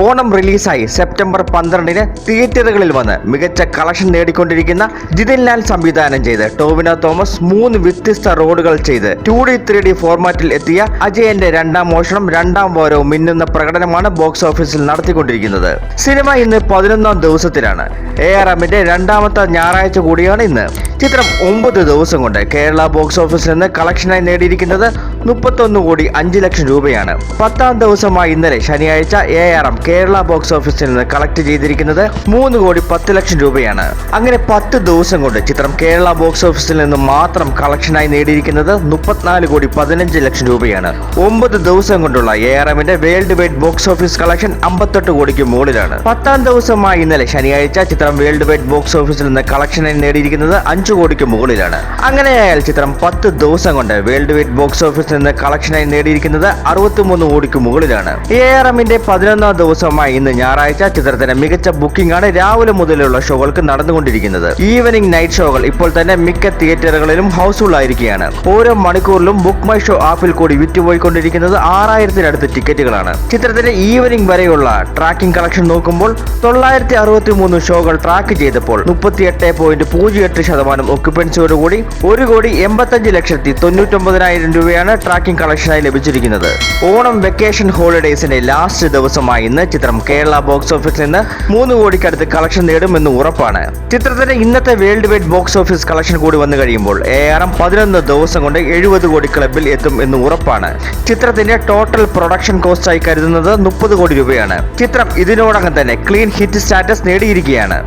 ഓണം റിലീസായി സെപ്റ്റംബർ പന്ത്രണ്ടിന് തിയേറ്ററുകളിൽ വന്ന് മികച്ച കളക്ഷൻ നേടിക്കൊണ്ടിരിക്കുന്ന ജിതിൻ ലാൽ സംവിധാനം ചെയ്ത് ടോവിനോ തോമസ് മൂന്ന് വ്യത്യസ്ത റോഡുകൾ ചെയ്ത് ടു ഡി ത്രീ ഡി ഫോർമാറ്റിൽ എത്തിയ അജയന്റെ രണ്ടാം മോഷണം രണ്ടാം വാരവും മിന്നുന്ന പ്രകടനമാണ് ബോക്സ് ഓഫീസിൽ നടത്തിക്കൊണ്ടിരിക്കുന്നത്. സിനിമ ഇന്ന് പതിനൊന്നാം ദിവസത്തിലാണ്. എ ആർ എമ്മിന്റെ രണ്ടാമത്തെ ഞായറാഴ്ച കൂടിയാണ് ഇന്ന്. ചിത്രം ഒമ്പത് ദിവസം കൊണ്ട് കേരള ബോക്സ് ഓഫീസിൽ നിന്ന് കളക്ഷനായി നേടിയിരിക്കുന്നത് മുപ്പത്തൊന്ന് കോടി അഞ്ച് ലക്ഷം രൂപയാണ്. പത്താം ദിവസമായ ഇന്നലെ ശനിയാഴ്ച A R M Kerala box ഓഫീസിൽ നിന്ന് കളക്ട് ചെയ്തിരിക്കുന്നത് മൂന്ന് കോടി പത്ത് ലക്ഷം രൂപയാണ്. അങ്ങനെ പത്ത് ദിവസം കൊണ്ട് ചിത്രം കേരള ബോക്സ് ഓഫീസിൽ നിന്ന് മാത്രം കളക്ഷനായി നേടിയിരിക്കുന്നത് മുപ്പത്തിനാല് കോടി പതിനഞ്ച് ലക്ഷം രൂപയാണ്. ഒമ്പത് ദിവസം കൊണ്ടുള്ള എ ആർ എമ്മിന്റെ world wide box office collection അമ്പത്തെട്ട് കോടിക്ക് മുകളിലാണ്. പത്താം ദിവസമായ ഇന്നലെ ശനിയാഴ്ച ചിത്രം വേൾഡ് വൈഡ് ബോക്സ് ഓഫീസിൽ നിന്ന് കളക്ഷനായി നേടിയിരിക്കുന്നത് അഞ്ചു കോടിക്ക് മുകളിലാണ്. അങ്ങനെയായാൽ ചിത്രം പത്ത് ദിവസം കൊണ്ട് വേൾഡ് വൈഡ് ബോക്സ് ഓഫീസിൽ നിന്ന് കളക്ഷനായി നേടിയിരിക്കുന്നത് അറുപത്തിമൂന്ന് കോടിക്ക് മുകളിലാണ്. എ ആർ എമ്മിന്റെ പതിനൊന്നാം ദിവസമായ ഇന്ന് ഞായറാഴ്ച ചിത്രത്തിന് മികച്ച ബുക്കിംഗ് ആണ് രാവിലെ മുതലുള്ള ഷോകൾക്ക് നടന്നുകൊണ്ടിരിക്കുന്നത്. ഈവനിംഗ് നൈറ്റ് ഷോകൾ ഇപ്പോൾ തന്നെ മിക്ക തിയേറ്ററുകളിലും ഹൗസ്ഫുൾ ആയിരിക്കുകയാണ് ഓരോ മണിക്കൂറിലും ബുക്ക് മൈ ഷോ ആപ്പിൽ കൂടി വിറ്റുപോയിക്കൊണ്ടിരിക്കുന്നത് ആറായിരത്തിനടുത്ത് ടിക്കറ്റുകളാണ്. ചിത്രത്തിന്റെ ഈവനിംഗ് വരെയുള്ള ട്രാക്കിംഗ് കളക്ഷൻ നോക്കുമ്പോൾ തൊള്ളായിരത്തി അറുപത്തി മൂന്ന് ഷോകൾ ട്രാക്ക് ചെയ്തപ്പോൾ മുപ്പത്തിയെട്ട് പോയിന്റ് പൂജ്യം എട്ട് ശതമാനം ഒക്യുപ്പൻസിയോടുകൂടി ഒരു കോടി എൺപത്തഞ്ച് ലക്ഷത്തി തൊണ്ണൂറ്റൊമ്പതിനായിരം രൂപയാണ് ട്രാക്കിംഗ് കളക്ഷനായി ലഭിച്ചിരിക്കുന്നത്. ഓണം വെക്കേഷൻ ഹോളിഡേസിന്റെ ലാസ്റ്റ് ദിവസമായി ഇന്ന് ചിത്രം കേരള ബോക്സ് ഓഫീസിൽ നിന്ന് മൂന്ന് കോടിക്കടുത്ത് കളക്ഷൻ നേടുമെന്ന് ഉറപ്പാണ്. ചിത്രത്തിന്റെ ഇന്നത്തെ world wide box office collection കൂടി വന്നു കഴിയുമ്പോൾ ആർ പതിനൊന്ന് ദിവസം കൊണ്ട് എഴുപത് കോടി ക്ലബിൽ എത്തും എന്ന് ഉറപ്പാണ്. ചിത്രത്തിന്റെ ടോട്ടൽ പ്രൊഡക്ഷൻ കോസ്റ്റ് ആയി കരുതുന്നത് മുപ്പത് കോടി രൂപയാണ്. ചിത്രം ഇതിനോടകം തന്നെ ക്ലീൻ ഹിറ്റ് സ്റ്റാറ്റസ് നേടിയിരിക്കുകയാണ്.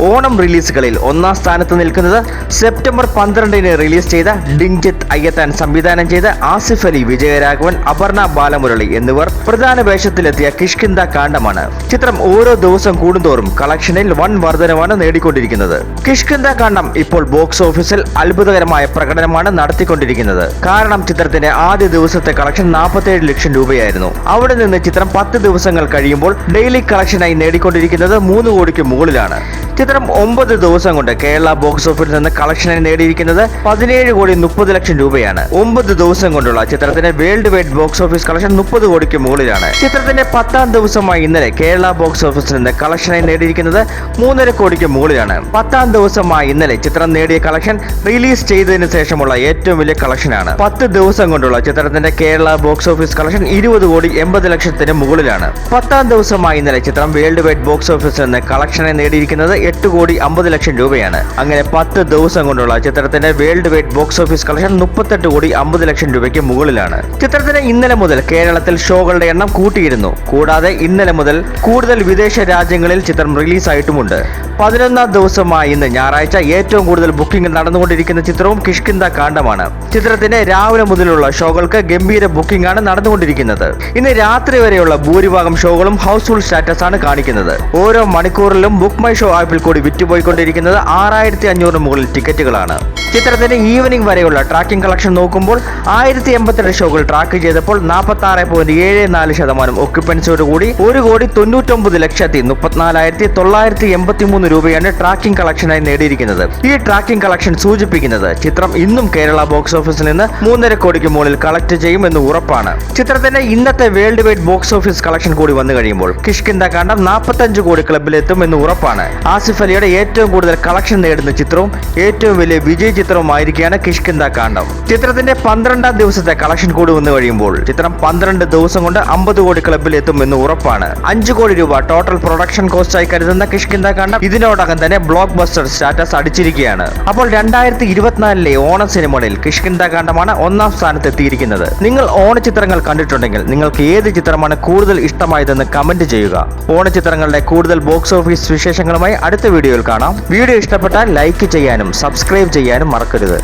ഓണം റിലീസുകളിൽ ഒന്നാം സ്ഥാനത്ത് നിൽക്കുന്നത് സെപ്റ്റംബർ പന്ത്രണ്ടിന് റിലീസ് ചെയ്ത ഡിങ്ജിത്ത് അയ്യത്താൻ സംവിധാനം ചെയ്ത ആസിഫ് അലി വിജയരാഘവൻ അപർണ ബാലമുരളി എന്നിവർ പ്രധാന വേഷത്തിലെത്തിയ കിഷ്കിന്ദ കാണ്ഡമാണ്. ചിത്രം ഓരോ ദിവസം കൂടുന്തോറും കളക്ഷനിൽ വൻ വർധനമാണ് നേടിക്കൊണ്ടിരിക്കുന്നത്. കിഷ്കിന്ദ കാണ്ഡം ഇപ്പോൾ ബോക്സ് ഓഫീസിൽ അത്ഭുതകരമായ പ്രകടനമാണ് നടത്തിക്കൊണ്ടിരിക്കുന്നത്. കാരണം ചിത്രത്തിന്റെ ആദ്യ ദിവസത്തെ കളക്ഷൻ 47 ലക്ഷം രൂപയായിരുന്നു. അവിടെ നിന്ന് ചിത്രം പത്ത് ദിവസങ്ങൾ കഴിയുമ്പോൾ ഡെയിലി കളക്ഷനായി നേടിക്കൊണ്ടിരിക്കുന്നത് മൂന്ന് കോടിക്ക് മുകളിലാണ്. ചിത്രം ഒമ്പത് ദിവസം കൊണ്ട് കേരള ബോക്സ് ഓഫീസിൽ നിന്ന് കളക്ഷനായി നേടിയിരിക്കുന്നത് പതിനേഴ് കോടി മുപ്പത് ലക്ഷം രൂപയാണ്. ഒമ്പത് ദിവസം കൊണ്ടുള്ള ചിത്രത്തിന്റെ world wide box office collection മുപ്പത് കോടിക്ക് മുകളിലാണ്. ചിത്രത്തിന്റെ പത്താം ദിവസമായി ഇന്നലെ കേരള ബോക്സ് ഓഫീസിൽ നിന്ന് കളക്ഷനായി നേടിയിരിക്കുന്നത് മൂന്നര കോടിക്ക് മുകളിലാണ്. പത്താം ദിവസമായി ഇന്നലെ ചിത്രം നേടിയ കളക്ഷൻ റിലീസ് ചെയ്തതിനു ശേഷമുള്ള ഏറ്റവും വലിയ കളക്ഷനാണ് പത്ത് ദിവസം കൊണ്ടുള്ള ചിത്രത്തിന്റെ കേരള ബോക്സ് ഓഫീസ് കളക്ഷൻ ഇരുപത് കോടി എൺപത് ലക്ഷത്തിന് മുകളിലാണ്. പത്താം ദിവസമായി ഇന്നലെ ചിത്രം വേൾഡ് വൈഡ് ബോക്സ് ഓഫീസിൽ നിന്ന് കളക്ഷനായി നേടിയിരിക്കുന്നത് എട്ട് കോടി അമ്പത് ലക്ഷം രൂപയാണ്. അങ്ങനെ പത്ത് ദിവസം കൊണ്ടുള്ള ചിത്രത്തിന്റെ world wide box office collection മുപ്പത്തെട്ട് കോടി അമ്പത് ലക്ഷം രൂപയ്ക്ക് മുകളിലാണ്. ചിത്രത്തിന് ഇന്നലെ മുതൽ കേരളത്തിൽ ഷോകളുടെ എണ്ണം കൂട്ടിയിരുന്നു. കൂടാതെ ഇന്നലെ മുതൽ കൂടുതൽ വിദേശ രാജ്യങ്ങളിൽ ചിത്രം റിലീസായിട്ടുമുണ്ട്. പതിനൊന്നാം ദിവസമായി ഇന്ന് ഞായറാഴ്ച ഏറ്റവും കൂടുതൽ ബുക്കിംഗ് നടന്നുകൊണ്ടിരിക്കുന്ന ചിത്രവും കിഷ്കിന്ദ കാണ്ഡമാണ്. ചിത്രത്തിന്റെ രാവിലെ മുതലുള്ള ഷോകൾക്ക് ഗംഭീര ബുക്കിംഗ് ആണ് നടന്നുകൊണ്ടിരിക്കുന്നത്. ഇന്ന് രാത്രി വരെയുള്ള ഭൂരിഭാഗം ഷോകളും ഹൗസ്ഫുൾ സ്റ്റാറ്റസ് ആണ് കാണിക്കുന്നത്. ഓരോ മണിക്കൂറിലും ബുക്ക് മൈ ഷോ ആപ്പിൽ കൂടി വിറ്റുപോയിക്കൊണ്ടിരിക്കുന്നത് ആറായിരത്തി അഞ്ഞൂറിന് മുകളിൽ ടിക്കറ്റുകളാണ്. ചിത്രത്തിന്റെ ഈവനിംഗ് വരെയുള്ള ട്രാക്കിംഗ് കളക്ഷൻ നോക്കുമ്പോൾ ആയിരത്തി എൺപത്തിരണ്ട് ഷോകൾ ട്രാക്ക് ചെയ്തപ്പോൾ നാൽപ്പത്തി ആറ് പോയിന്റ് ഏഴ് നാല് ശതമാനം ഒക്യുപ്പൻസിയോട് കൂടി ഒരു കോടി തൊണ്ണൂറ്റൊമ്പത് ലക്ഷത്തി മുപ്പത്തിനാലായിരത്തി തൊള്ളായിരത്തി എൺപത്തി മൂന്ന് രൂപയാണ് ട്രാക്കിംഗ് കളക്ഷനായി നേടിയിരിക്കുന്നത്. ഈ ട്രാക്കിംഗ് കളക്ഷൻ സൂചിപ്പിക്കുന്നത് ചിത്രം ഇന്നും കേരള ബോക്സ് ഓഫീസിൽ നിന്ന് മൂന്നര കോടിക്ക് മുകളിൽ കളക്ട് ചെയ്യും എന്ന് ഉറപ്പാണ്. ചിത്രത്തിന്റെ ഇന്നത്തെ world wide box office collection കൂടി വന്നു കഴിയുമ്പോൾ കിഷ്കിന്ദ കാണ്ഡം നാൽപ്പത്തഞ്ച് കോടി ക്ലബിലെത്തും എന്ന് ഉറപ്പാണ്. ആസിഫ് അലിയുടെ ഏറ്റവും കൂടുതൽ കളക്ഷൻ നേടുന്ന ചിത്രവും ഏറ്റവും വലിയ വിജയ ചിത്രവുമായിരിക്കുകയാണ് കിഷ്കിന്ദ കാണ്ഡം. ചിത്രത്തിന്റെ പന്ത്രണ്ടാം ദിവസത്തെ കളക്ഷൻ കൂടി വന്നു കഴിയുമ്പോൾ ചിത്രം പന്ത്രണ്ട് ദിവസം കൊണ്ട് അമ്പത് കോടി ക്ലബിൽ എത്തുമെന്ന് ഉറപ്പാണ്. അഞ്ചു കോടി രൂപ ടോട്ടൽ പ്രൊഡക്ഷൻ കോസ്റ്റ് ആയി കരുതുന്ന കിഷ്കിന്ദ കാണ്ഡം ഇതിനോടകം തന്നെ ബ്ലോക്ക് ബസ്റ്റർ സ്റ്റാറ്റസ് അടിച്ചിരിക്കുകയാണ്. അപ്പോൾ രണ്ടായിരത്തി ഇരുപത്തിനാലിലെ ഓണ സിനിമകളിൽ കിഷ്കിന്ദ കാണ്ഡമാണ് ഒന്നാം സ്ഥാനത്ത് എത്തിയിരിക്കുന്നത് നിങ്ങൾ ഓണ ചിത്രങ്ങൾ കണ്ടിട്ടുണ്ടെങ്കിൽ നിങ്ങൾക്ക് ഏത് ചിത്രമാണ് കൂടുതൽ ഇഷ്ടമായതെന്ന് കമന്റ് ചെയ്യുക. ഓണ ചിത്രങ്ങളുടെ കൂടുതൽ ബോക്സ് ഓഫീസ് വിശേഷങ്ങളുമായി അടുത്ത വീഡിയോയിൽ കാണാം. വീഡിയോ ഇഷ്ടപ്പെട്ടാൽ ലൈക്ക് ചെയ്യാനും സബ്സ്ക്രൈബ് ചെയ്യാനും മറക്കരുത്